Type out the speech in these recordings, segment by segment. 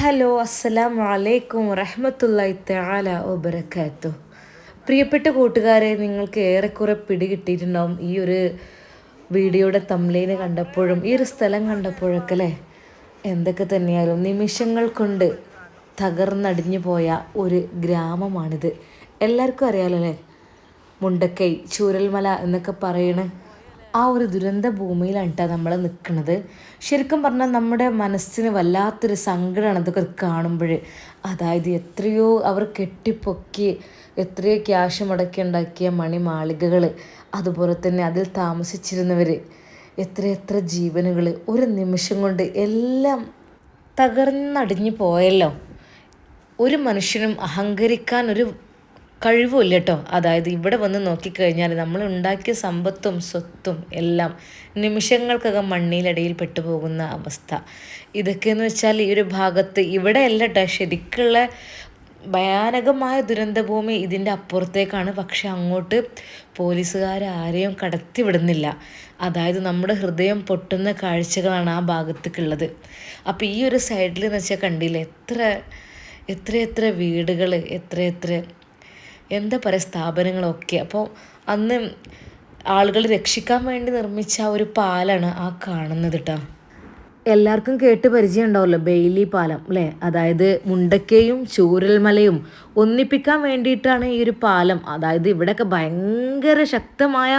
Hello അസ്സലാം വലൈക്കും റഹ്മത്തുല്ലായി തആല ഒബരക്കാത്തു പ്രിയപ്പെട്ട കൂട്ടുകാരെ നിങ്ങൾക്ക് ഏറെക്കുറെ പിടികിട്ടിയിട്ടുണ്ടാവും ഈ ഒരു വീഡിയോയുടെ തമ്മിലിനെ കണ്ടപ്പോഴും ഈ ഒരു സ്ഥലം കണ്ടപ്പോഴൊക്കെ അല്ലേ? എന്തൊക്കെ തന്നെയായാലും നിമിഷങ്ങൾ കൊണ്ട് തകർന്നടിഞ്ഞു പോയ ഒരു ഗ്രാമമാണിത്. എല്ലാവർക്കും അറിയാലോ അല്ലേ? മുണ്ടക്കൈ ചൂരൽമല എന്നൊക്കെ പറയണ ആ ഒരു ദുരന്ത ഭൂമിയിലാണ് കേട്ടോ നമ്മൾ നിൽക്കുന്നത് ശരിക്കും പറഞ്ഞാൽ നമ്മുടെ മനസ്സിന് വല്ലാത്തൊരു സങ്കടമാണ് ഇതൊക്കെ കാണുമ്പോൾ അതായത് എത്രയോ അവർ കെട്ടിപ്പൊക്കി എത്രയോ ക്യാഷ് മുടക്കി ഉണ്ടാക്കിയ മണിമാളികകൾ അതുപോലെ തന്നെ അതിൽ താമസിച്ചിരുന്നവർ എത്ര എത്ര ജീവനുകൾ ഒരു നിമിഷം കൊണ്ട് എല്ലാം തകർന്നടിഞ്ഞു പോയല്ലോ. ഒരു മനുഷ്യനും അഹങ്കരിക്കാൻ ഒരു കഴിവുമില്ല കേട്ടോ അതായത് ഇവിടെ വന്ന് നോക്കിക്കഴിഞ്ഞാൽ നമ്മൾ ഉണ്ടാക്കിയ സമ്പത്തും സ്വത്തും എല്ലാം നിമിഷങ്ങൾക്കകം മണ്ണിലടിയിൽ പെട്ടുപോകുന്ന അവസ്ഥ. ഇതൊക്കെയെന്ന് വെച്ചാൽ ഈ ഒരു ഭാഗത്ത് ഇവിടെ അല്ല കേട്ടോ ശരിക്കുള്ള ഭയാനകമായ ദുരന്തഭൂമി ഇതിന്റെ അപ്പുറത്തേക്കാണ്. പക്ഷെ അങ്ങോട്ട് പോലീസുകാർ ആരെയും കടത്തി വിടുന്നില്ല അതായത് നമ്മുടെ ഹൃദയം പൊട്ടുന്ന കാഴ്ചകളാണ് ആ ഭാഗത്തേക്കുള്ളത്. അപ്പോൾ ഈ ഒരു സൈഡിൽ എന്ന് വെച്ചാൽ കണ്ടില്ല? എത്ര എത്ര എത്ര വീടുകൾ എത്ര എത്ര എന്താ പറയുക സ്ഥാപനങ്ങളൊക്കെ. അപ്പോൾ അന്ന് ആളുകൾ രക്ഷിക്കാൻ വേണ്ടി നിർമ്മിച്ച ആ ഒരു പാലാണ് ആ കാണുന്നത് കേട്ടോ എല്ലാവർക്കും കേട്ട് പരിചയം ഉണ്ടാവുമല്ലോ ബെയിലി പാലം അല്ലേ? അതായത് മുണ്ടക്കയും ചൂരൽമലയും ഒന്നിപ്പിക്കാൻ വേണ്ടിയിട്ടാണ് ഈ ഒരു പാലം. അതായത് ഇവിടെയൊക്കെ ഭയങ്കര ശക്തമായ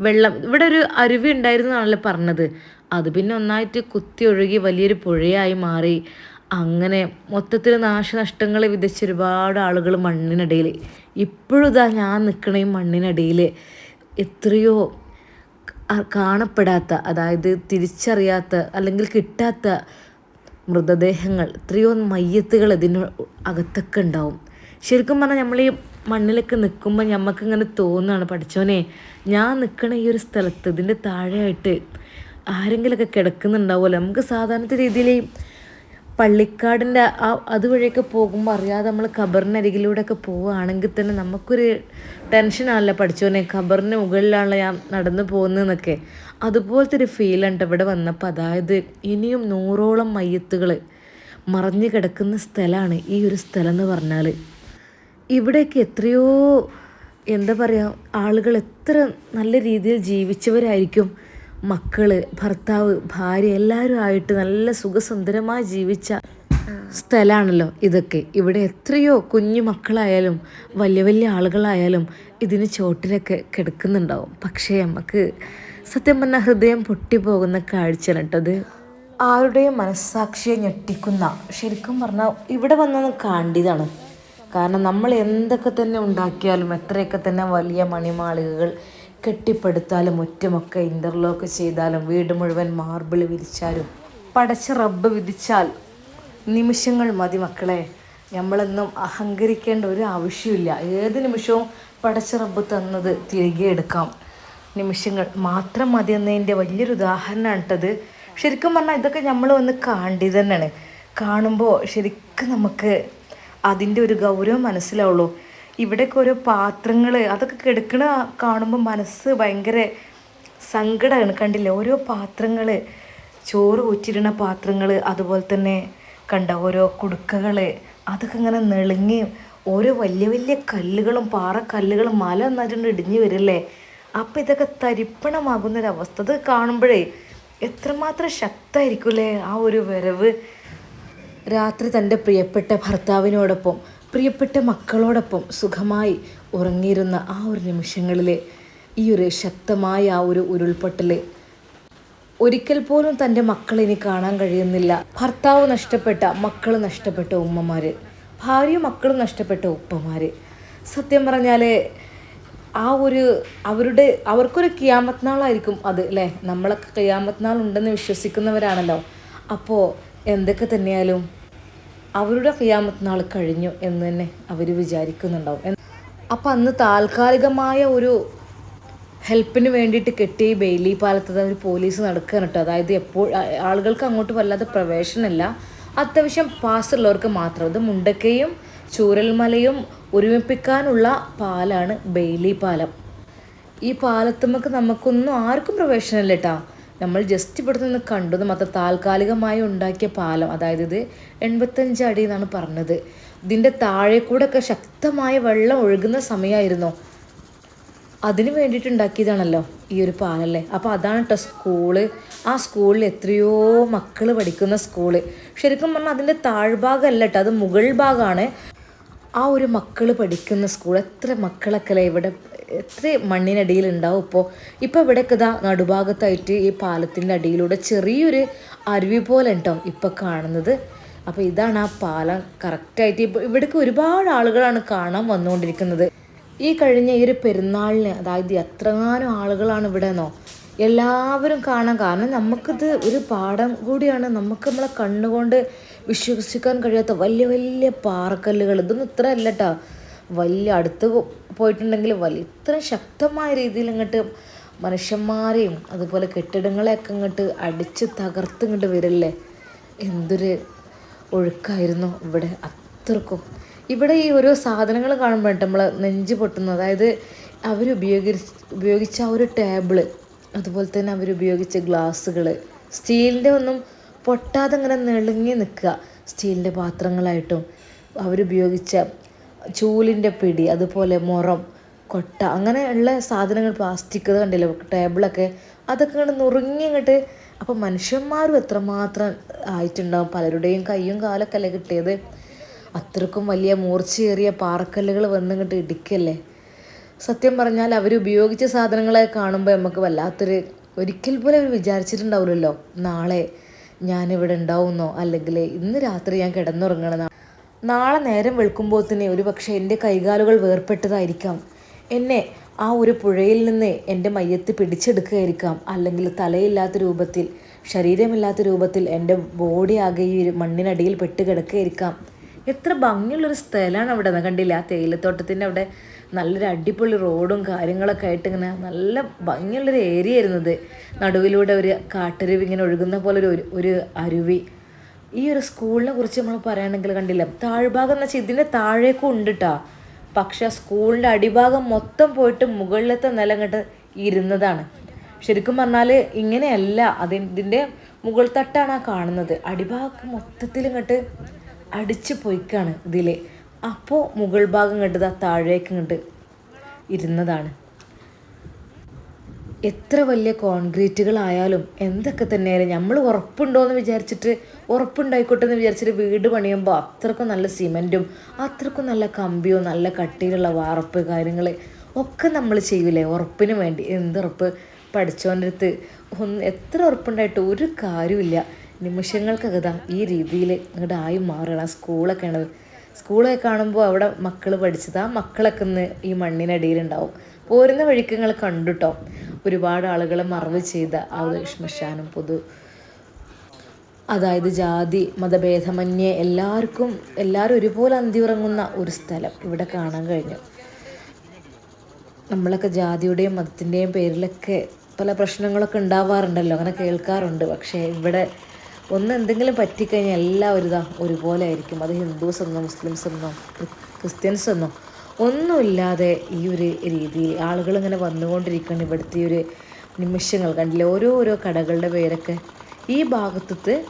വെള്ളം. ഇവിടെ ഒരു അരുവി ഉണ്ടായിരുന്നു എന്നാണല്ലോ പറഞ്ഞത്. അത് പിന്നെ ഒന്നായിട്ട് കുത്തി ഒഴുകി വലിയൊരു പുഴയായി മാറി. അങ്ങനെ മൊത്തത്തിൽ നാശനഷ്ടങ്ങൾ വിതച്ച ഒരുപാട് ആളുകൾ മണ്ണിനടിയിൽ ഇപ്പോഴും ഇതാ ഞാൻ നിൽക്കണ ഈ മണ്ണിനടിയിൽ എത്രയോ കാണപ്പെടാത്ത അതായത് തിരിച്ചറിയാത്ത അല്ലെങ്കിൽ കിട്ടാത്ത മൃതദേഹങ്ങൾ എത്രയോ മയ്യത്തുകൾ ഇതിന് അകത്തൊക്കെ ഉണ്ടാവും. ശരിക്കും പറഞ്ഞാൽ നമ്മൾ ഈ മണ്ണിലൊക്കെ നിൽക്കുമ്പോൾ നമുക്ക് ഇങ്ങനെ തോന്നുകയാണ് പഠിച്ചോനെ ഞാൻ നിൽക്കണ ഈ ഒരു സ്ഥലത്ത് ഇതിന്റെ താഴെയായിട്ട് ആരെങ്കിലുമൊക്കെ കിടക്കുന്നുണ്ടാവുമല്ലോ? നമുക്ക് സാധാരണ രീതിയിൽ പള്ളിക്കാടിന്റെ ആ അതുവഴിയൊക്കെ പോകുമ്പോൾ അറിയാതെ നമ്മൾ ഖബറിനരികിലൂടെയൊക്കെ പോവുകയാണെങ്കിൽ തന്നെ നമുക്കൊരു ടെൻഷനാണല്ലോ പഠിച്ചോനെ ഖബറിന് മുകളിലാണല്ലോ ഞാൻ നടന്നു പോകുന്നതെന്നൊക്കെ. അതുപോലത്തെ ഒരു ഫീലുണ്ട് ഇവിടെ വന്നപ്പോൾ അതായത് ഇനിയും നൂറോളം മയ്യത്തുകൾ മറഞ്ഞു കിടക്കുന്ന സ്ഥലമാണ് ഈ ഒരു സ്ഥലം എന്ന് പറഞ്ഞാൽ ഇവിടേക്ക് എത്രയോ എന്താ പറയുക ആളുകൾ എത്ര നല്ല രീതിയിൽ ജീവിച്ചവരായിരിക്കും. മക്കൾ ഭർത്താവ് ഭാര്യ എല്ലാവരും ആയിട്ട് നല്ല സുഖസുന്ദരമായി ജീവിച്ച സ്ഥലമാണല്ലോ ഇതൊക്കെ. ഇവിടെ എത്രയോ കുഞ്ഞു മക്കളായാലും വലിയ വലിയ ആളുകളായാലും ഇതിന് ചോട്ടിലൊക്കെ കിടക്കുന്നുണ്ടാവും. പക്ഷേ നമുക്ക് സത്യം പറഞ്ഞാൽ ഹൃദയം പൊട്ടിപ്പോകുന്ന കാഴ്ച കേട്ടത് ആരുടെയും മനസ്സാക്ഷിയെ ഞെട്ടിക്കുന്ന ശരിക്കും പറഞ്ഞാൽ ഇവിടെ വന്നൊന്ന് കാണ്ടിയതാണ് കാരണം നമ്മൾ എന്തൊക്കെ തന്നെ ഉണ്ടാക്കിയാലും എത്രയൊക്കെ തന്നെ വലിയ മണിമാളികകൾ കെട്ടിപ്പടുത്താലും മുറ്റമൊക്കെ ഇന്റർലോക്ക് ചെയ്താലും വീട് മുഴുവൻ മാർബിൾ വിരിച്ചാലും പടച്ച റബ്ബ് വിധിച്ചാൽ നിമിഷങ്ങൾ മതി മക്കളെ. നമ്മളെന്നും അഹങ്കരിക്കേണ്ട ഒരു ആവശ്യമില്ല. ഏത് നിമിഷവും പടച്ച റബ്ബ് തന്നത് തിരികെ എടുക്കാം. നിമിഷങ്ങൾ മാത്രം മതി എന്നതിന്റെ വലിയൊരു ഉദാഹരണമാണ് കേട്ടത്. ശരിക്കും പറഞ്ഞാൽ ഇതൊക്കെ നമ്മൾ ഒന്ന് കാണ്ടി തന്നെയാണ്. കാണുമ്പോൾ ശരിക്കും നമുക്ക് അതിന്റെ ഒരു ഗൗരവം മനസ്സിലാവുള്ളൂ. ഇവിടെയൊക്കെ ഓരോ പാത്രങ്ങൾ അതൊക്കെ കിടക്കണ കാണുമ്പോൾ മനസ്സ് ഭയങ്കര സങ്കടമാണ് കണ്ടില്ലേ? ഓരോ പാത്രങ്ങൾ ചോറ് ഊറ്റിരുന്ന പാത്രങ്ങൾ അതുപോലെ തന്നെ കണ്ട? ഓരോ കുടുക്കകൾ അതൊക്കെ ഇങ്ങനെ നെളുങ്ങി ഓരോ വലിയ വലിയ കല്ലുകളും പാറക്കല്ലുകളും മല എന്നിട്ടുണ്ട് ഇടിഞ്ഞു വരില്ലേ? അപ്പം ഇതൊക്കെ തരിപ്പണമാകുന്നൊരവസ്ഥ. അത് കാണുമ്പോഴേ എത്രമാത്രം ശക്തമായിരിക്കും ആ ഒരു വരവ്? രാത്രി തന്റെ പ്രിയപ്പെട്ട ഭർത്താവിനോടൊപ്പം പ്രിയപ്പെട്ട മക്കളോടൊപ്പം സുഖമായി ഉറങ്ങിയിരുന്ന ആ ഒരു നിമിഷങ്ങളിൽ ഈ ഒരു ശക്തമായ ആ ഒരു ഉരുൾപൊട്ടൽ ഒരിക്കൽ പോലും തന്റെ മക്കളെ ഇനി കാണാൻ കഴിയുന്നില്ല. ഭർത്താവ് നഷ്ടപ്പെട്ട മക്കൾ നഷ്ടപ്പെട്ട ഉമ്മമാർ ഭാര്യയും മക്കളും നഷ്ടപ്പെട്ട ഉപ്പമാർ സത്യം പറഞ്ഞാൽ ആ ഒരു അവരുടെ അവർക്കൊരു കിയാമത്നാളായിരിക്കും അത് അല്ലേ? നമ്മളൊക്കെ കിയാമത്ത് ഉണ്ടെന്ന് വിശ്വസിക്കുന്നവരാണല്ലോ. അപ്പോൾ എന്തൊക്കെ തന്നെയാലും അവരുടെ ഖിയാമത്ത് നാൾ കഴിഞ്ഞു എന്ന് തന്നെ അവർ വിചാരിക്കുന്നുണ്ടാവും. അപ്പം അന്ന് താൽക്കാലികമായ ഒരു ഹെൽപ്പിന് വേണ്ടിയിട്ട് കെട്ടി ബെയിലി പാലത്ത് ഒരു പോലീസ് നടക്കുകയാണ് കേട്ടോ. അതായത് എപ്പോൾ ആളുകൾക്ക് അങ്ങോട്ട് വല്ലാതെ പ്രവേശനമില്ല. അത്യാവശ്യം പാസ്സുള്ളവർക്ക് മാത്രം. അത് മുണ്ടക്കയും ചൂരൽമലയും ഒരുമിപ്പിക്കാനുള്ള പാലാണ് ബെയിലി പാലം. ഈ പാലത്തുമ്മക്ക് നമുക്കൊന്നും ആർക്കും പ്രവേശനമില്ല കേട്ടോ. നമ്മൾ ജസ്റ്റ് ഇവിടെ നിന്ന് കണ്ടത് മാത്രം താൽക്കാലികമായി ഉണ്ടാക്കിയ പാലം. അതായത് ഇത് എൺപത്തഞ്ച് അടി എന്നാണ് പറഞ്ഞത്. ഇതിന്റെ താഴെ കൂടെ ഒക്കെ ശക്തമായ വെള്ളം ഒഴുകുന്ന സമയമായിരുന്നു. അതിന് വേണ്ടിയിട്ട് ഉണ്ടാക്കിയതാണല്ലോ ഈ ഒരു പാലല്ലേ അപ്പോൾ അതാണ് കേട്ടോ സ്കൂൾ ആ സ്കൂളിൽ എത്രയോ മക്കൾ പഠിക്കുന്ന സ്കൂൾ ശരിക്കും പറഞ്ഞാൽ അതിന്റെ താഴ്ഭാഗമല്ല കേട്ടോ അത് മുകൾ ഭാഗമാണ്. ആ ഒരു മക്കൾ പഠിക്കുന്ന സ്കൂൾ എത്ര മക്കളൊക്കെ ഇവിടെ എത്ര മണ്ണിനടിയിൽ ഉണ്ടാവും? ഇപ്പോൾ ഇപ്പോൾ ഇവിടെയൊക്കെ ഇതാ നടുഭാഗത്തായിട്ട് ഈ പാലത്തിന്റെ അടിയിലൂടെ ചെറിയൊരു അരുവി പോലെ ഉണ്ടോ ഇപ്പോൾ കാണുന്നത്? അപ്പോൾ ഇതാണ് ആ പാലം കറക്റ്റായിട്ട് ഇപ്പോൾ ഇവിടേക്ക് ഒരുപാട് ആളുകളാണ് കാണാൻ വന്നുകൊണ്ടിരിക്കുന്നത്. ഈ കഴിഞ്ഞ ഈ ഒരു പെരുന്നാളിന് അതായത് എത്രങ്ങാനും ആളുകളാണ് ഇവിടെ എന്നോ എല്ലാവരും കാണാൻ കാരണം നമുക്കിത് ഒരു പാഠം കൂടിയാണ്. നമുക്ക് നമ്മളെ കണ്ണുകൊണ്ട് വിശ്വസിക്കാൻ കഴിയാത്ത വലിയ വലിയ പാറക്കല്ലുകൾ. ഇതൊന്നും ഇത്ര അല്ല കേട്ടോ വലിയ അടുത്ത് പോയിട്ടുണ്ടെങ്കിൽ വലിയ ഇത്ര ശക്തമായ രീതിയിൽ ഇങ്ങോട്ട് മനുഷ്യന്മാരെയും അതുപോലെ കെട്ടിടങ്ങളെയൊക്കെ ഇങ്ങോട്ട് അടിച്ച് തകർത്ത് ഇങ്ങോട്ട് വരില്ലേ? എന്തൊരു ഒഴുക്കായിരുന്നു ഇവിടെ അത്രക്കും. ഇവിടെ ഈ ഓരോ സാധനങ്ങൾ കാണുമ്പോൾ നമ്മൾ നെഞ്ച് പൊട്ടുന്നു അതായത് അവർ ഉപയോഗിച്ച് ആ ഒരു ടേബിൾ അതുപോലെ തന്നെ അവരുപയോഗിച്ച ഗ്ലാസ്സുകൾ സ്റ്റീലിന്റെ ഒന്നും പൊട്ടാതെ ഇങ്ങനെ നെളുങ്ങി നിൽക്കുക. സ്റ്റീലിന്റെ പാത്രങ്ങളായിട്ടും അവരുപയോഗിച്ച ചൂലിന്റെ പിടി അതുപോലെ മുറം കൊട്ട അങ്ങനെയുള്ള സാധനങ്ങൾ പ്ലാസ്റ്റിക് കണ്ടില്ലേ? ടേബിളൊക്കെ അതൊക്കെ ഇങ്ങനെ നുറുങ്ങി ഇങ്ങോട്ട് അപ്പം മനുഷ്യന്മാരും എത്രമാത്രം ആയിട്ടുണ്ടാവും? പലരുടെയും കൈയും കാലൊക്കെ അല്ലേ കിട്ടിയത്? അത്രക്കും വലിയ മൂർച്ചയേറിയ പാറക്കല്ലുകൾ വന്നിങ്ങോട്ട് ഇടിക്കല്ലേ? സത്യം പറഞ്ഞാൽ അവർ ഉപയോഗിച്ച സാധനങ്ങളെ കാണുമ്പോൾ നമുക്ക് വല്ലാത്തൊരു ഒരിക്കൽ പോലും അവർ വിചാരിച്ചിട്ടുണ്ടാവില്ലല്ലോ. നാളെ ഞാനിവിടെ ഉണ്ടാവുന്നോ? അല്ലെങ്കിൽ ഇന്ന് രാത്രി ഞാൻ കിടന്നുറങ്ങണം നാളെ നേരം വെളുക്കുമ്പോൾ തന്നെ ഒരു പക്ഷേ എന്റെ കൈകാലുകൾ വേർപെട്ടതായിരിക്കാം എന്നെ ആ ഒരു പുഴയിൽ നിന്ന് എന്റെ മയ്യത്ത് പിടിച്ചെടുക്കുകയായിരിക്കാം. അല്ലെങ്കിൽ തലയില്ലാത്ത രൂപത്തിൽ ശരീരമില്ലാത്ത രൂപത്തിൽ എന്റെ ബോഡി ആകെ ഈ ഒരു മണ്ണിനടിയിൽ പെട്ട് കിടക്കുകയായിരിക്കാം. എത്ര ഭംഗിയുള്ളൊരു സ്ഥലമാണ് അവിടെ. കണ്ടില്ല ആ തേയിലത്തോട്ടത്തിന്റെ അവിടെ നല്ലൊരു അടിപൊളി റോഡും കാര്യങ്ങളൊക്കെ ആയിട്ട് ഇങ്ങനെ നല്ല ഭംഗിയുള്ളൊരു ഏരിയ ആയിരുന്നത് നടുവിലൂടെ ഒരു കാട്ടരുവി ഇങ്ങനെ ഒഴുകുന്ന പോലെ ഒരു ഒരു അരുവി. ഈ ഒരു സ്കൂളിനെ കുറിച്ച് നമ്മൾ പറയുകയാണെങ്കിൽ കണ്ടില്ല താഴ്ഭാഗം എന്ന് വെച്ചാൽ ഇതിന്റെ താഴേക്കും ഉണ്ട് കേട്ടോ പക്ഷെ സ്കൂളിന്റെ അടിഭാഗം മൊത്തം പോയിട്ട് മുകളിലത്തെ നില ഇങ്ങോട്ട് ഇരുന്നതാണ്. ശരിക്കും പറഞ്ഞാൽ ഇങ്ങനെയല്ല അത് ഇതിന്റെ മുകൾ തട്ടാണ് ആ കാണുന്നത്. അടിഭാഗം മൊത്തത്തിൽ ഇങ്ങോട്ട് അടിച്ച് പൊയ്ക്കാണ് ഇതിൽ അപ്പോൾ മുകൾ ഭാഗം ആ താഴേക്ക് ഇങ്ങോട്ട് ഇരുന്നതാണ്. എത്ര വലിയ കോൺക്രീറ്റുകളായാലും എന്തൊക്കെ തന്നെയായാലും നമ്മൾ ഉറപ്പുണ്ടോ എന്ന് വിചാരിച്ചിട്ട് ഉറപ്പുണ്ടായിക്കോട്ടെ എന്ന് വിചാരിച്ചിട്ട് വീട് പണിയുമ്പോൾ അത്രക്കും നല്ല സിമെന്റും അത്രക്കും നല്ല കമ്പിയോ നല്ല കട്ടിയിലുള്ള വാർപ്പ് കാര്യങ്ങൾ ഒക്കെ നമ്മൾ ചെയ്യൂലേ? ഉറപ്പിന് വേണ്ടി. എന്തുറപ്പ്? പഠിച്ചോന്റെ അടുത്ത് ഒന്ന് എത്ര ഉറപ്പുണ്ടായിട്ട് ഒരു കാര്യമില്ല നിമിഷങ്ങൾക്കകത ഈ രീതിയിൽ ഇങ്ങോട്ട് ആയി മാറണം സ്കൂളൊക്കെ ആണ് സ്കൂളൊക്കെ കാണുമ്പോൾ അവിടെ മക്കൾ പഠിച്ചത്. ആ മക്കളൊക്കെ ഇന്ന് ഈ മണ്ണിനടിയിലുണ്ടാവും. പോരുന്ന വഴിക്ക് നിങ്ങൾ കണ്ടുട്ടോ? ഒരുപാട് ആളുകളെ മറവ് ചെയ്ത ആ ഒരു ശ്മശാനം പൊതു അതായത് ജാതി മതഭേദമന്യേ എല്ലാവർക്കും എല്ലാവരും ഒരുപോലെ അന്തി ഉറങ്ങുന്ന ഒരു സ്ഥലം ഇവിടെ കാണാൻ കഴിഞ്ഞു. നമ്മളൊക്കെ ജാതിയുടെയും മതത്തിന്റെയും പേരിലൊക്കെ പല പ്രശ്നങ്ങളൊക്കെ ഉണ്ടാവാറുണ്ടല്ലോ അങ്ങനെ കേൾക്കാറുണ്ട്. പക്ഷേ ഇവിടെ ഒന്ന് എന്തെങ്കിലും പറ്റിക്കഴിഞ്ഞാൽ എല്ലാവരും ഇതാ ഒരുപോലെ ആയിരിക്കും. അത് ഹിന്ദുസ് എന്നോ മുസ്ലിംസ് എന്നോ ക്രിസ്ത്യൻസ് എന്നോ ഒന്നുമില്ലാതെ ഈ ഒരു രീതിയിൽ ആളുകൾ ഇങ്ങനെ വന്നുകൊണ്ടിരിക്കുകയാണ് ഇവിടുത്തെ ഒരു നിമിഷങ്ങൾ കണ്ടില്ലേ? ഓരോ ഓരോ കടകളുടെ പേരൊക്കെ ഈ ഭാഗത്തത്തെ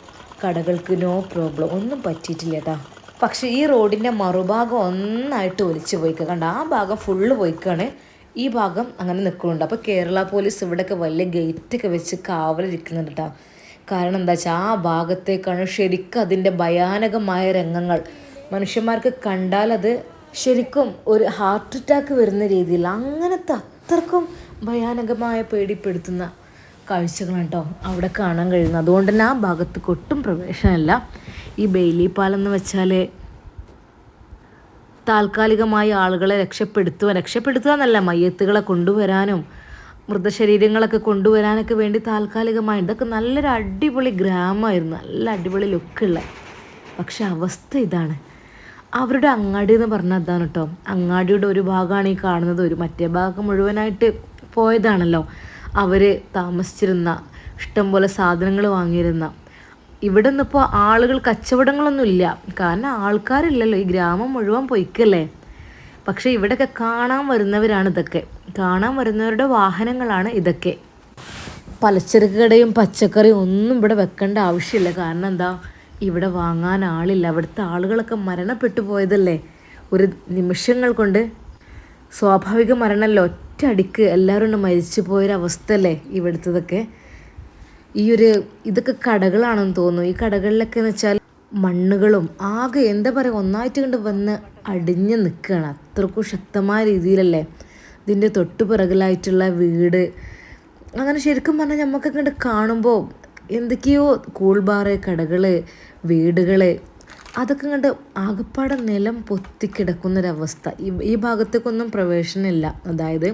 കടകൾക്ക് നോ പ്രോബ്ലം ഒന്നും പറ്റിയിട്ടില്ല കേട്ടോ പക്ഷേ ഈ റോഡിന്റെ മറുഭാഗം ഒന്നായിട്ട് ഒലിച്ചു പോയിക്കുക. കണ്ട? ആ ഭാഗം ഫുള്ള് പോയിക്കാണ്. ഈ ഭാഗം അങ്ങനെ നിൽക്കുന്നുണ്ട്. അപ്പോൾ കേരള പോലീസ് ഇവിടെയൊക്കെ വലിയ ഗേറ്റൊക്കെ വെച്ച് കാവലിരിക്കുന്നുണ്ട് കേട്ടോ കാരണം എന്താ വെച്ചാൽ ആ ഭാഗത്തേക്കാണ് ശരിക്കും അതിന്റെ ഭയാനകമായ രംഗങ്ങൾ. മനുഷ്യന്മാർക്ക് കണ്ടാൽ അത് ശരിക്കും ഒരു ഹാർട്ട് അറ്റാക്ക് വരുന്ന രീതിയിൽ അങ്ങനത്തെ അത്രക്കും ഭയാനകമായ പേടിപ്പെടുത്തുന്ന കാഴ്ചകളാണ് കേട്ടോ അവിടെ കാണാൻ കഴിയുന്നത്. അതുകൊണ്ട് തന്നെ ആ ഭാഗത്ത് ഒട്ടും പ്രവേശനമല്ല. ഈ ബെയിലി പാലം എന്ന് വെച്ചാൽ താൽക്കാലികമായി ആളുകളെ രക്ഷപ്പെടുത്തുക രക്ഷപ്പെടുത്തുക എന്നല്ല മയ്യത്തുകളെ കൊണ്ടുവരാനും മൃതശരീരങ്ങളൊക്കെ കൊണ്ടുവരാനൊക്കെ വേണ്ടി താൽക്കാലികമായി ഇതൊക്കെ നല്ലൊരു അടിപൊളി ഗ്രാമമായിരുന്നു. നല്ല അടിപൊളി ലുക്കുള്ള പക്ഷെ അവസ്ഥ ഇതാണ്. അവരുടെ അങ്ങാടി എന്ന് പറഞ്ഞാൽ അതാണ് കേട്ടോ അങ്ങാടിയുടെ ഒരു ഭാഗമാണ് ഈ കാണുന്നത്. ഒരു മറ്റേ ഭാഗം മുഴുവനായിട്ട് പോയതാണല്ലോ. അവർ താമസിച്ചിരുന്ന ഇഷ്ടംപോലെ സാധനങ്ങൾ വാങ്ങിയിരുന്ന. ഇവിടെ നിന്നിപ്പോൾ ആളുകൾ കച്ചവടങ്ങളൊന്നുമില്ല കാരണം ആൾക്കാരില്ലല്ലോ. ഈ ഗ്രാമം മുഴുവൻ പൊയ്ക്കല്ലേ. പക്ഷേ ഇവിടെയൊക്കെ കാണാൻ വരുന്നവരാണ് ഇതൊക്കെ. കാണാൻ വരുന്നവരുടെ വാഹനങ്ങളാണ് ഇതൊക്കെ. പലചരക്ക് കടയും പച്ചക്കറിയും ഒന്നും ഇവിടെ വെക്കേണ്ട ആവശ്യമില്ല. കാരണം എന്താ? ഇവിടെ വാങ്ങാൻ ആളില്ല. അവിടുത്തെ ആളുകളൊക്കെ മരണപ്പെട്ടു പോയതല്ലേ? ഒരു നിമിഷങ്ങൾ കൊണ്ട് സ്വാഭാവിക മരണമല്ലോ? ഒറ്റ അടിക്ക് എല്ലാവരും മരിച്ചു പോയൊരവസ്ഥയല്ലേ ഇവിടുത്തതൊക്കെ? ഈ ഒരു ഇതൊക്കെ കടകളാണെന്ന് തോന്നുന്നു. ഈ കടകളിലൊക്കെ എന്ന് വെച്ചാൽ മണ്ണുകളും ആകെ എന്താ പറയുക ഒന്നായിട്ട് കണ്ട് വന്ന് അടിഞ്ഞ് നിൽക്കുകയാണ് അത്രക്കും ശക്തമായ രീതിയിലല്ലേ ഇതിന്റെ തൊട്ടുപിറകിലായിട്ടുള്ള വീട്. അങ്ങനെ ശരിക്കും പറഞ്ഞാൽ നമുക്കൊക്കെ കണ്ട് കാണുമ്പോൾ എന്തൊക്കെയോ കൂൾബാറ് കടകൾ വീടുകൾ അതൊക്കെ കണ്ട് ആകപ്പാടെ നിലം പൊത്തിക്കിടക്കുന്നൊരവസ്ഥ. ഈ ഈ ഭാഗത്തേക്കൊന്നും പ്രവേശനമില്ല. അതായത്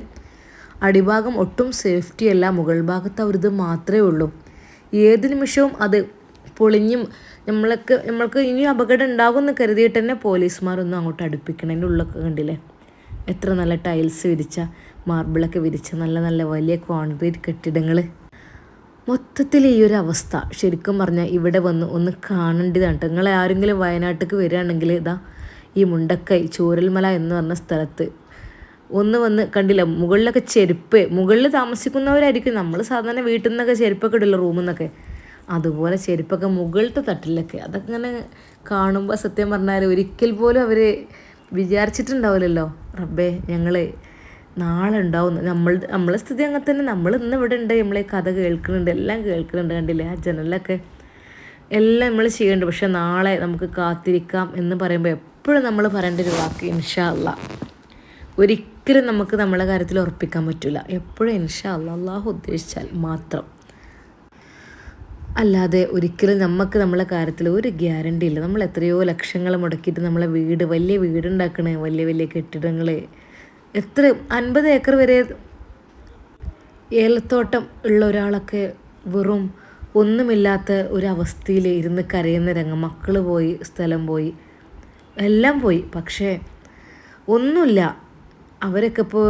അടിഭാഗം ഒട്ടും സേഫ്റ്റി അല്ല മുകൾ ഭാഗത്ത് അവരിത് മാത്രമേ ഉള്ളൂ. ഏത് നിമിഷവും അത് പൊളിഞ്ഞും നമ്മൾക്ക് നമ്മൾക്ക് ഇനി അപകടം ഉണ്ടാകുമെന്ന് കരുതിയിട്ട് തന്നെ പോലീസുമാരൊന്നും അങ്ങോട്ട് അടുപ്പിക്കണതിന്റെ ഉള്ളൊക്കെ കണ്ടില്ലേ? എത്ര നല്ല ടൈൽസ് വിരിച്ച മാർബിളൊക്കെ വിരിച്ച നല്ല നല്ല വലിയ കോൺക്രീറ്റ് കെട്ടിടങ്ങൾ മൊത്തത്തിൽ ഈ ഒരു അവസ്ഥ. ശരിക്കും പറഞ്ഞാൽ ഇവിടെ വന്ന് ഒന്ന് കാണേണ്ടതാണ് കേട്ടോ. നിങ്ങൾ ആരെങ്കിലും വയനാട്ടിലേക്ക് വരികയാണെങ്കിൽ ഇതാ ഈ മുണ്ടക്കൈ ചൂരൽമല എന്ന് പറഞ്ഞ സ്ഥലത്ത് ഒന്ന് വന്ന് കണ്ടില്ല? മുകളിലൊക്കെ ചെരുപ്പ്. മുകളിൽ താമസിക്കുന്നവരായിരിക്കും. നമ്മൾ സാധാരണ വീട്ടിൽ നിന്നൊക്കെ ചെരുപ്പൊക്കെ ഇടില്ല റൂമിൽ നിന്നൊക്കെ അതുപോലെ ചെരുപ്പൊക്കെ മുകളിലത്തെ തട്ടിലൊക്കെ. അതൊക്കെ ഇങ്ങനെ കാണുമ്പോൾ സത്യം പറഞ്ഞാൽ ഒരിക്കൽ പോലും അവർ വിചാരിച്ചിട്ടുണ്ടാവില്ലല്ലോ. റബ്ബേ ഞങ്ങൾ നാളെ ഉണ്ടാവും നമ്മൾ നമ്മളെ സ്ഥിതി അങ്ങനെ തന്നെ. നമ്മൾ ഇന്ന് ഇവിടെ ഉണ്ട് നമ്മളെ കഥ കേൾക്കുന്നുണ്ട് എല്ലാം കേൾക്കുന്നുണ്ട് കണ്ടില്ലേ ആ ജനലൊക്കെ? എല്ലാം നമ്മൾ ചെയ്യുന്നുണ്ട്. പക്ഷെ നാളെ നമുക്ക് കാത്തിരിക്കാം എന്ന് പറയുമ്പോൾ എപ്പോഴും നമ്മൾ പറയേണ്ട ഒരു വാക്ക് ഇൻഷാ ഒരിക്കലും നമുക്ക് നമ്മളെ കാര്യത്തിൽ ഉറപ്പിക്കാൻ പറ്റില്ല എപ്പോഴും ഇൻഷാ അല്ല അള്ളാഹു ഉദ്ദേശിച്ചാൽ മാത്രം. അല്ലാതെ ഒരിക്കലും നമുക്ക് നമ്മളെ കാര്യത്തിൽ ഒരു ഗ്യാരണ്ടി ഇല്ല. നമ്മൾ എത്രയോ ലക്ഷങ്ങൾ മുടക്കിയിട്ട് നമ്മളെ വീട് വലിയ വീടുണ്ടാക്കണേ വലിയ വലിയ കെട്ടിടങ്ങൾ എത്ര അൻപത് ഏക്കർ വരെ ഏലത്തോട്ടം ഉള്ള ഒരാളൊക്കെ വെറും ഒന്നുമില്ലാത്ത ഒരവസ്ഥയിൽ ഇരുന്ന് കരയുന്ന രംഗം. മക്കൾ പോയി സ്ഥലം പോയി എല്ലാം പോയി. പക്ഷേ ഒന്നുമില്ല. അവരൊക്കെ ഇപ്പോൾ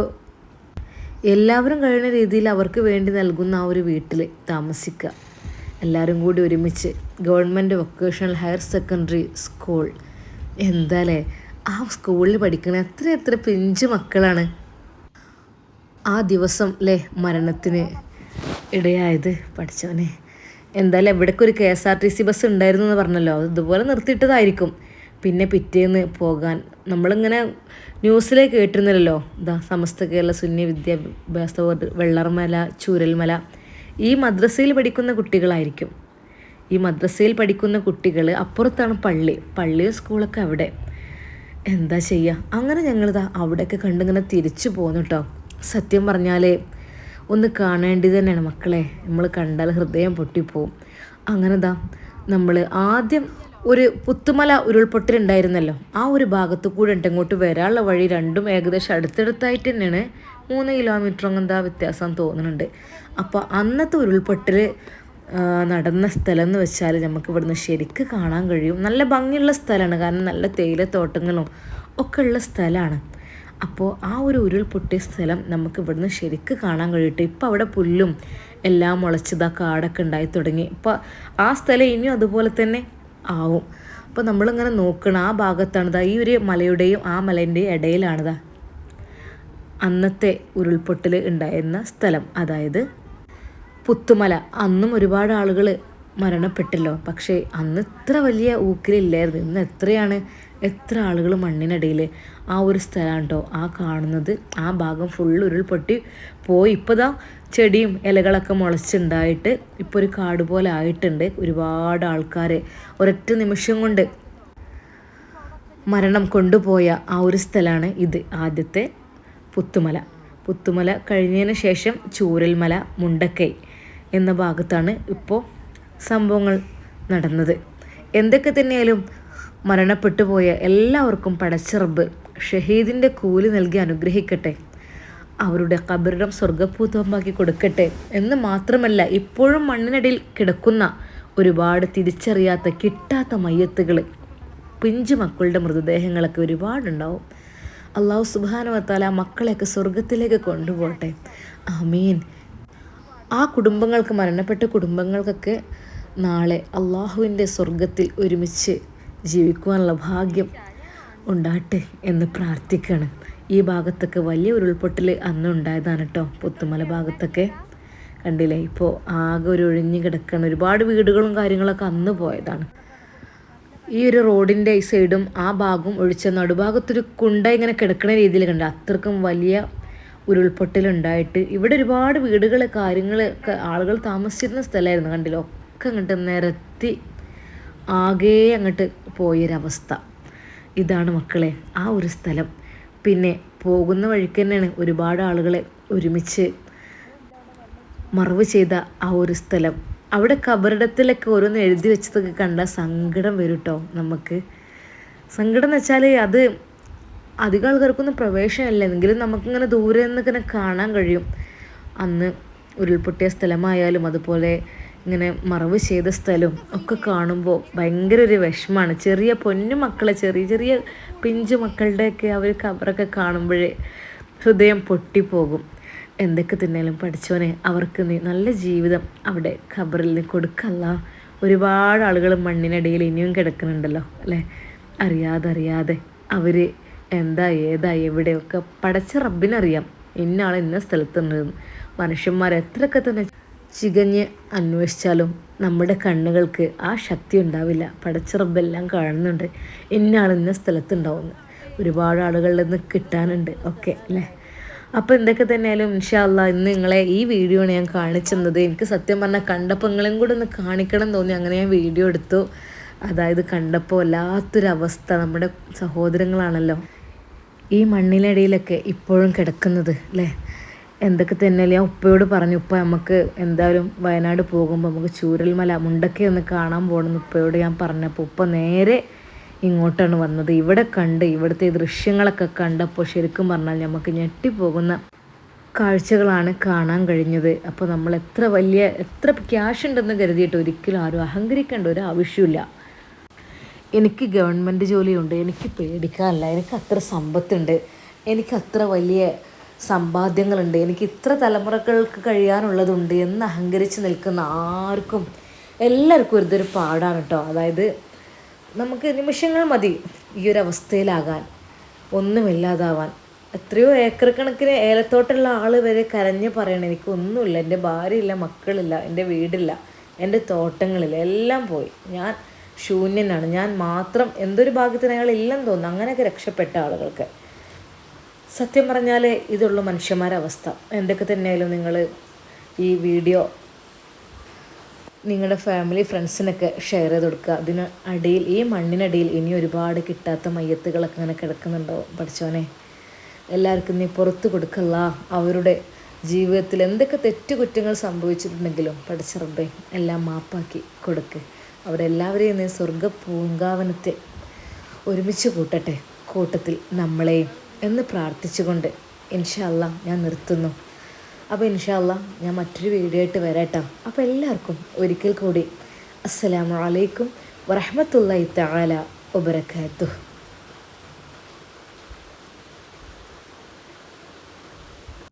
എല്ലാവരും കഴിയുന്ന രീതിയിൽ അവർക്ക് വേണ്ടി നൽകുന്ന ആ ഒരു വീട്ടിൽ താമസിക്കുക. എല്ലാവരും കൂടി ഒരുമിച്ച് government vocational higher secondary school എന്താലേ ആ സ്കൂളിൽ പഠിക്കുന്ന എത്ര എത്ര പിഞ്ച് മക്കളാണ്. ആ ദിവസം അല്ലേ മരണത്തിന് ഇടയായത് പഠിച്ചവനെ. എന്തായാലും എവിടേക്ക് ഒരു K S R T C bus ഉണ്ടായിരുന്നു എന്ന് പറഞ്ഞല്ലോ. അത് ഇതുപോലെ നിർത്തിയിട്ടതായിരിക്കും. പിന്നെ പിറ്റേന്ന് പോകാൻ നമ്മളിങ്ങനെ ന്യൂസിലെ കേട്ടിരുന്നില്ലല്ലോ. ഇതാ സമസ്ത കേരള സുന്നി വിദ്യാഭ്യാസ ബോർഡ് വെള്ളർമല ചൂരൽമല. ഈ മദ്രസയിൽ പഠിക്കുന്ന കുട്ടികളായിരിക്കും. ഈ മദ്രസയിൽ പഠിക്കുന്ന കുട്ടികൾ അപ്പുറത്താണ് പള്ളി. പള്ളിയും സ്കൂളൊക്കെ അവിടെ. എന്താ ചെയ്യുക അങ്ങനെ ഞങ്ങളിതാ അവിടെയൊക്കെ കണ്ടിങ്ങനെ തിരിച്ചു പോന്നു കേട്ടോ സത്യം പറഞ്ഞാൽ ഒന്ന് കാണേണ്ടി തന്നെയാണ് മക്കളെ. നമ്മൾ കണ്ടാൽ ഹൃദയം പൊട്ടിപ്പോവും. അങ്ങനെ ദാ നമ്മൾ ആദ്യം ഒരു പുത്തുമല ഉരുൾപൊട്ടലുണ്ടായിരുന്നല്ലോ ആ ഒരു ഭാഗത്ത് കൂടെ ഉണ്ട് ഇങ്ങോട്ട് വരാനുള്ള വഴി രണ്ടും ഏകദേശം അടുത്തടുത്തായിട്ട് തന്നെയാണ് മൂന്ന് കിലോമീറ്റർ എന്താ വ്യത്യാസം തോന്നുന്നുണ്ട്. അപ്പോൾ അന്നത്തെ ഉരുൾപൊട്ടൽ നടന്ന സ്ഥലം എന്ന് വെച്ചാൽ നമുക്ക് ഇവിടുന്ന് ശരിക്ക് കാണാൻ കഴിയും. നല്ല ഭംഗിയുള്ള സ്ഥലമാണ് കാരണം നല്ല തേയിലത്തോട്ടങ്ങളും ഒക്കെ ഉള്ള സ്ഥലമാണ് അപ്പോൾ ആ ഒരു ഉരുൾപൊട്ടിയ സ്ഥലം നമുക്ക് ഇവിടുന്ന് ശരിക്ക് കാണാൻ കഴിയട്ടെ. ഇപ്പോൾ അവിടെ പുല്ലും എല്ലാം മുളച്ചതാ കാടൊക്കെ ഉണ്ടായി തുടങ്ങി. ഇപ്പോൾ ആ സ്ഥലം ഇനിയും അതുപോലെ തന്നെ ആവും. അപ്പോൾ നമ്മളിങ്ങനെ നോക്കണം. ആ ഭാഗത്താണിതാ ഈ ഒരു മലയുടെയും ആ മലേന്റെയും ഇടയിലാണിതാ അന്നത്തെ ഉരുൾപൊട്ടൽ ഉണ്ടായിരുന്ന സ്ഥലം. അതായത് പുത്തുമല. അന്നും ഒരുപാട് ആളുകൾ മരണപ്പെട്ടല്ലോ. പക്ഷേ അന്ന് ഇത്ര വലിയ ഊക്കിലില്ലായിരുന്നു. ഇന്ന് എത്രയാണ്? എത്ര ആളുകൾ മണ്ണിനടിയിൽ ആ ഒരു സ്ഥലമാണ് കേട്ടോ ആ കാണുന്നത് ആ ഭാഗം ഫുൾ ഉരുൾപൊട്ടി പോയി. ഇപ്പോൾ ദാ ചെടിയും ഇലകളൊക്കെ മുളച്ചുണ്ടായിട്ട് ഇപ്പോൾ ഒരു കാട് പോലെ ആയിട്ടുണ്ട്. ഒരുപാട് ആൾക്കാർ ഒരൊറ്റ നിമിഷം കൊണ്ട് മരണം കൊണ്ടുപോയ ആ ഒരു സ്ഥലമാണ് ഇത്. ആദ്യത്തെ പുത്തുമല. പുത്തുമല കഴിഞ്ഞതിന് ശേഷം ചൂരൽമല മുണ്ടക്കൈ. എന്ന ഭാഗത്താണ് ഇപ്പോൾ സംഭവങ്ങൾ നടന്നത്. എന്തൊക്കെ തന്നെയാലും മരണപ്പെട്ടു പോയ എല്ലാവർക്കും പടച്ചിറബ് ഷഹീദിന്റെ കൂലി നൽകി അനുഗ്രഹിക്കട്ടെ. അവരുടെ കബറിടം സ്വർഗഭൂതമാക്കി കൊടുക്കട്ടെ എന്ന് മാത്രമല്ല ഇപ്പോഴും മണ്ണിനടിയിൽ കിടക്കുന്ന ഒരുപാട് തിരിച്ചറിയാത്ത കിട്ടാത്ത മയ്യത്തുകൾ പിഞ്ചു മക്കളുടെ മൃതദേഹങ്ങളൊക്കെ ഒരുപാടുണ്ടാവും. അള്ളാഹു സുബാനുവത്താല മക്കളെയൊക്കെ സ്വർഗത്തിലേക്ക് കൊണ്ടുപോകട്ടെ. ആമീൻ. ആ കുടുംബങ്ങൾക്ക് മരണപ്പെട്ട കുടുംബങ്ങൾക്കൊക്കെ നാളെ അള്ളാഹുവിന്റെ സ്വർഗത്തിൽ ഒരുമിച്ച് ജീവിക്കുവാനുള്ള ഭാഗ്യം ഉണ്ടാട്ടെ എന്ന് പ്രാർത്ഥിക്കണം ഈ ഭാഗത്തൊക്കെ വലിയ ഉരുൾപൊട്ടൽ അന്ന് ഉണ്ടായതാണ് കേട്ടോ. പുത്തുമല ഭാഗത്തൊക്കെ കണ്ടില്ലേ? ഇപ്പോൾ ആകെ ഒരു ഒഴിഞ്ഞു കിടക്കണം ഒരുപാട് വീടുകളും കാര്യങ്ങളൊക്കെ അന്ന് പോയതാണ്. ഈ ഒരു റോഡിന്റെ ഈ സൈഡും ആ ഭാഗവും ഒഴിച്ച നടുഭാഗത്തൊരു കുണ്ട ഇങ്ങനെ കിടക്കുന്ന രീതിയിൽ കണ്ട അത്രക്കും വലിയ ഉരുൾപൊട്ടലുണ്ടായിട്ട് ഇവിടെ ഒരുപാട് വീടുകൾ കാര്യങ്ങൾ ആളുകൾ താമസിച്ചിരുന്ന സ്ഥലമായിരുന്നു കണ്ടില്ല? ഒക്കെ അങ്ങോട്ട് നിരത്തി ആകെ അങ്ങോട്ട് പോയൊരവസ്ഥ. ഇതാണ് മക്കളെ ആ ഒരു സ്ഥലം. പിന്നെ പോകുന്ന വഴിക്ക് തന്നെയാണ് ഒരുപാട് ആളുകളെ ഒരുമിച്ച് മറവ് ചെയ്ത ആ ഒരു സ്ഥലം. അവിടെ കബറിടത്തിലൊക്കെ ഓരോന്ന് എഴുതി വെച്ചതൊക്കെ കണ്ടാൽ സങ്കടം വരും കേട്ടോ നമുക്ക്. സങ്കടം എന്ന് വെച്ചാൽ അത് അധികം ആൾക്കാർക്കൊന്നും പ്രവേശനമല്ല. എങ്കിലും നമുക്കിങ്ങനെ ദൂരെ നിന്നിങ്ങനെ കാണാൻ കഴിയും. അന്ന് ഉരുൾപൊട്ടിയ സ്ഥലമായാലും അതുപോലെ ഇങ്ങനെ മറവ് ചെയ്ത സ്ഥലവും ഒക്കെ കാണുമ്പോൾ ഭയങ്കര ഒരു വിഷമമാണ് ചെറിയ പൊന്നു മക്കളെ ചെറിയ ചെറിയ പിഞ്ചു മക്കളുടെയൊക്കെ അവർ കവറൊക്കെ കാണുമ്പോഴേ ഹൃദയം പൊട്ടിപ്പോകും. എന്തൊക്കെ തിന്നാലും പഠിച്ചവനെ അവർക്ക് നീ നല്ല ജീവിതം അവിടെ ഖബറിൽ നീ കൊടുക്കല്ല. ഒരുപാട് ആളുകൾ മണ്ണിനടിയിൽ ഇനിയും കിടക്കുന്നുണ്ടല്ലോ അല്ലേ? അറിയാതെ അറിയാതെ അവർ എന്താ ഏതാ എവിടെയൊക്കെ പടച്ച റബ്ബിനറിയാം. ഇന്ന ആൾ ഇന്ന സ്ഥലത്തുണ്ടെന്ന് മനുഷ്യന്മാർ എത്രയൊക്കെ തന്നെ ചികഞ്ഞ് അന്വേഷിച്ചാലും നമ്മുടെ കണ്ണുകൾക്ക് ആ ശക്തി ഉണ്ടാവില്ല. പടച്ച റബ്ബെല്ലാം കാണുന്നുണ്ട്. ഇന്ന ആൾ ഇന്ന സ്ഥലത്തുണ്ടാവുന്നു. ഒരുപാട് ആളുകളിൽ നിന്ന് കിട്ടാനുണ്ട്. ഒക്കെ അല്ലേ? അപ്പോൾ എന്തൊക്കെ തന്നെയാലും ഇൻഷാല്ല ഇന്ന് നിങ്ങളെ ഈ വീഡിയോ ആണ് ഞാൻ കാണിച്ചെന്നത് എനിക്ക് സത്യം പറഞ്ഞാൽ കണ്ടപ്പോൾ നിങ്ങളെയും കൂടെ ഒന്ന് കാണിക്കണം തോന്നി. അങ്ങനെ ഞാൻ വീഡിയോ എടുത്തു. അതായത് കണ്ടപ്പോൾ വല്ലാത്തൊരവസ്ഥ. നമ്മുടെ സഹോദരങ്ങളാണല്ലോ. ഈ മണ്ണിനടിയിലൊക്കെ ഇപ്പോഴും കിടക്കുന്നത് അല്ലേ? എന്തൊക്കെ തന്നെ ഞാൻ ഉപ്പയോട് പറഞ്ഞു ഉപ്പ നമുക്ക് എന്തായാലും വയനാട് പോകുമ്പോൾ നമുക്ക് ചൂരൽമല മുണ്ടൊക്കെ ഒന്ന് കാണാൻ പോകണമെന്ന് ഉപ്പയോട് ഞാൻ പറഞ്ഞപ്പോൾ ഉപ്പ നേരെ ഇങ്ങോട്ടാണ് വന്നത്. ഇവിടെ കണ്ട് ഇവിടുത്തെ ദൃശ്യങ്ങളൊക്കെ കണ്ടപ്പോൾ ശരിക്കും പറഞ്ഞാൽ നമുക്ക് ഞെട്ടിപ്പോകുന്ന കാഴ്ചകളാണ് കാണാൻ കഴിഞ്ഞത്. അപ്പോൾ നമ്മൾ എത്ര വലിയ എത്ര ക്യാഷ് ഉണ്ടെന്ന് കരുതിയിട്ട് ഒരിക്കലും ആരും അഹങ്കരിക്കേണ്ട ഒരു ആവശ്യമില്ല എനിക്ക് ഗവൺമെന്റ് ജോലിയുണ്ട് എനിക്ക് പേടിക്കാനില്ല എനിക്ക് അത്ര സമ്പത്തുണ്ട് എനിക്ക് അത്ര വലിയ സമ്പാദ്യങ്ങളുണ്ട് എനിക്ക് ഇത്ര തലമുറകൾക്ക് കഴിയാനുള്ളതുണ്ട് എന്ന് അഹങ്കരിച്ച് നിൽക്കുന്ന ആർക്കും എല്ലാവർക്കും ഇതൊരു പാടാണ് കേട്ടോ അതായത് നമുക്ക് നിമിഷങ്ങൾ മതി ഈ ഒരു അവസ്ഥയിലാകാൻ ഒന്നുമില്ലാതാവാൻ എത്രയോ ഏക്കർ കണക്കിന് ഏലത്തോട്ടുള്ള ആൾ വരെ കരഞ്ഞ് പറയണം എനിക്കൊന്നുമില്ല എന്റെ ഭാര്യയില്ല മക്കളില്ല എന്റെ വീടില്ല എന്റെ തോട്ടങ്ങളില്ല എല്ലാം പോയി. ഞാൻ ശൂന്യനാണ്. ഞാൻ മാത്രം എന്തൊരു ഭാഗ്യത്തിന് അയാൾ ഇല്ലെന്ന് തോന്നുന്നു. അങ്ങനെയൊക്കെ രക്ഷപ്പെട്ട ആളുകൾക്ക്. സത്യം പറഞ്ഞാൽ ഇതുള്ള മനുഷ്യന്മാരുടെ അവസ്ഥ എന്തൊക്കെ തന്നെയായാലും നിങ്ങൾ ഈ വീഡിയോ നിങ്ങളുടെ ഫാമിലി ഫ്രണ്ട്സിനൊക്കെ ഷെയർ ചെയ്ത് കൊടുക്കുക. അതിന് അടിയിൽ ഈ മണ്ണിനടിയിൽ ഇനി ഒരുപാട് കിട്ടാത്ത മയ്യത്തുകളൊക്കെ ഇങ്ങനെ കിടക്കുന്നുണ്ടാവും പഠിച്ചോനെ എല്ലാവർക്കും നീ പുറത്ത് കൊടുക്കല്ല. അവരുടെ ജീവിതത്തിൽ എന്തൊക്കെ തെറ്റുകുറ്റങ്ങൾ സംഭവിച്ചിട്ടുണ്ടെങ്കിലും പഠിച്ചറബേ എല്ലാം മാപ്പാക്കി കൊടുക്ക് അവരെല്ലാവരെയും നീ സ്വർഗ പൂങ്കാവനത്തെ ഒരുമിച്ച് കൂട്ടട്ടെ. കൂട്ടത്തിൽ നമ്മളെയും എന്ന് പ്രാർത്ഥിച്ചുകൊണ്ട് ഇൻഷല്ല ഞാൻ നിർത്തുന്നു. അപ്പോൾ ഇൻഷല്ല ഞാൻ മറ്റൊരു വീഡിയോ ആയിട്ട് വരാട്ടോ. അപ്പോൾ എല്ലാവർക്കും ഒരിക്കൽ കൂടി അസ്സലാമു അലൈക്കും വറഹമത്തല്ലാ തആല വബറകാതുഹു.